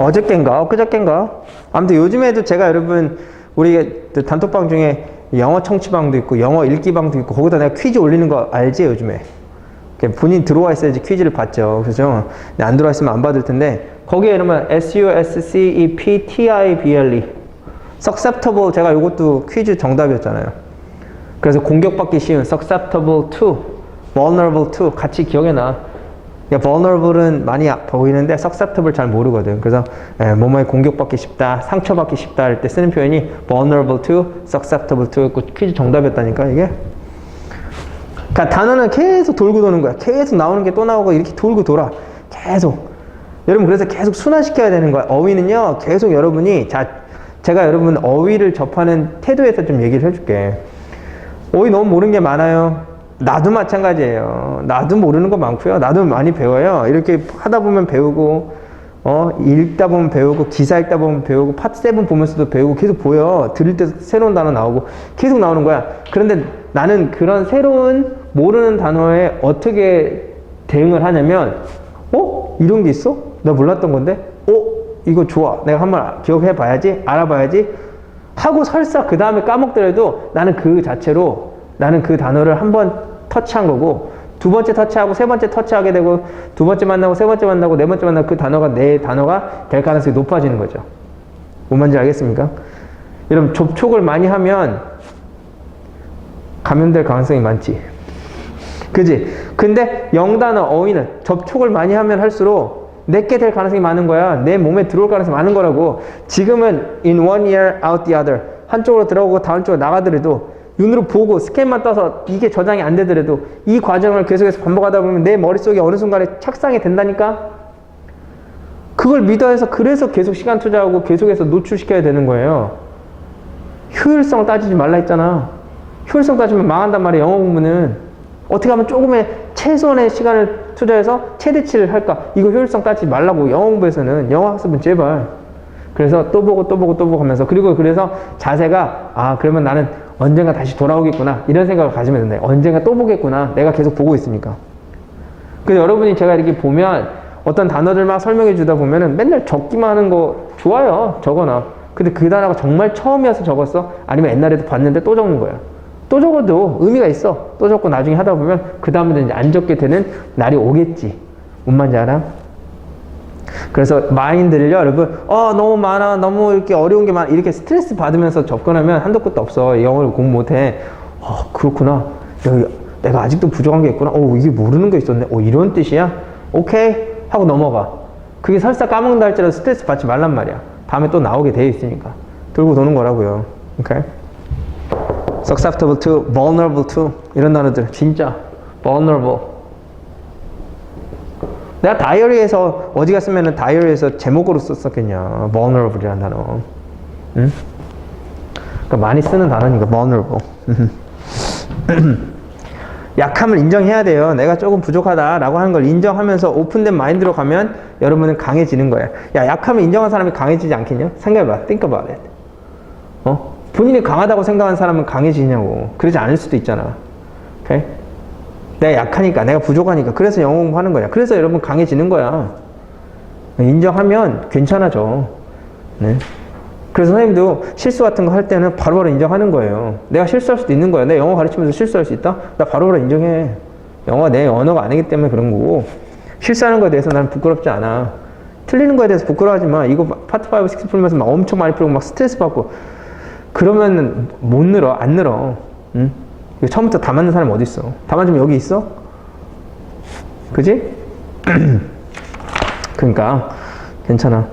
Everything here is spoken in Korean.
어저께인가? 엊그저께인가? 아무튼 요즘에도 제가 여러분 우리 그 단톡방 중에 영어 청취방도 있고 영어 읽기방도 있고 거기다 내가 퀴즈 올리는 거 알지 요즘에? 본인 들어와 있어야지 퀴즈를 받죠. 그죠? 안 들어와 있으면 안 받을 텐데 거기에 이러면 S-U-S-C-E-P-T-I-B-L-E susceptible 제가 이것도 퀴즈 정답이었잖아요. 그래서 공격받기 쉬운 susceptible to vulnerable to 같이 기억해 놔 그러니까 vulnerable은 많이 아- 보이는데 susceptible 잘 모르거든. 그래서 에, 뭐뭐에 공격받기 쉽다, 상처받기 쉽다 할 때 쓰는 표현이 vulnerable to, susceptible to 그 퀴즈 정답이었다니까 이게. 그러니까 단어는 계속 돌고 도는 거야. 계속 나오는 게 또 나오고 이렇게 돌고 돌아. 계속. 여러분 그래서 계속 순환시켜야 되는 거야. 어휘는요. 계속 여러분이 자 제가 여러분 어휘를 접하는 태도에서 좀 얘기를 해줄게. 어휘 너무 모르는 게 많아요. 나도 마찬가지예요. 나도 모르는 거 많고요. 나도 많이 배워요. 이렇게 하다 보면 배우고, 어, 읽다 보면 배우고, 기사 읽다 보면 배우고, 파트 세븐 보면서도 배우고, 계속 보여. 들을 때 새로운 단어 나오고, 계속 나오는 거야. 그런데 나는 그런 새로운 모르는 단어에 어떻게 대응을 하냐면, 어? 이런 게 있어? 나 몰랐던 건데? 어? 이거 좋아. 내가 한번 기억해 봐야지. 알아봐야지. 하고 설사 그 다음에 까먹더라도 나는 그 자체로 나는 그 단어를 한번 터치한 거고 두 번째 터치하고 세 번째 터치하게 되고 두 번째 만나고 세 번째 만나고 네 번째 만나고 그 단어가 내 단어가 될 가능성이 높아지는 거죠. 뭔 말인지 알겠습니까? 여러분 접촉을 많이 하면 감염될 가능성이 많지. 그지? 근데 영단어 어휘는 접촉을 많이 하면 할수록 내게 될 가능성이 많은 거야. 내 몸에 들어올 가능성이 많은 거라고. 지금은 in one ear, out the other. 한쪽으로 들어오고 다른 쪽으로 나가더라도 눈으로 보고 스캔만 떠서 이게 저장이 안 되더라도 이 과정을 계속해서 반복하다 보면 내 머릿속에 어느 순간에 착상이 된다니까? 그걸 믿어 해서 그래서 계속 시간 투자하고 계속해서 노출시켜야 되는 거예요. 효율성 따지지 말라 했잖아. 효율성 따지면 망한단 말이야, 영어 공부는. 어떻게 하면 조금의 최소한의 시간을 투자해서 최대치를 할까? 이거 효율성 따지지 말라고, 영어 공부에서는. 영어 학습은 제발. 그래서 또 보고 또 보고 또 보고 하면서. 그리고 그래서 자세가, 아, 그러면 나는 언젠가 다시 돌아오겠구나. 이런 생각을 가지면 된다. 언젠가 또 보겠구나. 내가 계속 보고 있으니까. 그래서 여러분이 제가 이렇게 보면 어떤 단어들 막 설명해 주다 보면은 맨날 적기만 하는 거 좋아요. 적어놔. 근데 그 단어가 정말 처음이어서 적었어? 아니면 옛날에도 봤는데 또 적는 거야. 또 적어도 의미가 있어. 또 적고 나중에 하다 보면 그 다음에는 이제 안 적게 되는 날이 오겠지. 뭔 말인지 알아? 그래서 마인드를요, 여러분, 어, 너무 많아, 너무 이렇게 어려운 게 많아, 이렇게 스트레스 받으면서 접근하면 한도 끝도 없어. 영어를 공부 못해. 어, 그렇구나. 여기 내가 아직도 부족한 게 있구나. 어, 이게 모르는 게 있었네. 어, 이런 뜻이야? 오케이. 하고 넘어가. 그게 설사 까먹는다 할지라도 스트레스 받지 말란 말이야. 다음에 또 나오게 돼 있으니까. 들고 도는 거라고요. 오케이? susceptible to, vulnerable to 이런 단어들 진짜 vulnerable 내가 다이어리에서 어디 갔으면은 다이어리에서 제목으로 썼었겠냐? vulnerable이라는 단어. 응? 그러니까 많이 쓰는 단어니까 vulnerable. 약함을 인정해야 돼요. 내가 조금 부족하다라고 하는 걸 인정하면서 오픈된 마인드로 가면 여러분은 강해지는 거야. 야 약함을 인정한 사람이 강해지지 않겠냐? 생각해봐. think about it. 어? 본인이 강하다고 생각하는 사람은 강해지냐고. 그러지 않을 수도 있잖아. 오케이? 내가 약하니까 내가 부족하니까. 그래서 영어 공부하는 거야. 그래서 여러분 강해지는 거야. 인정하면 괜찮아져. 네. 그래서 선생님도 실수 같은 거 할 때는 바로바로 인정하는 거예요. 내가 실수할 수도 있는 거야. 내가 영어 가르치면서 실수할 수 있다? 나 바로바로 인정해. 영어가 내 언어가 아니기 때문에 그런 거고. 실수하는 거에 대해서 나는 부끄럽지 않아. 틀리는 거에 대해서 부끄러워하지 마. 이거 파트 5, 6 풀면서 막 엄청 많이 풀고 막 스트레스 받고. 그러면 못 늘어. 안 늘어. 응? 처음부터 다 맞는 사람 어디 있어? 다 맞으면 여기 있어? 그지? 그러니까 괜찮아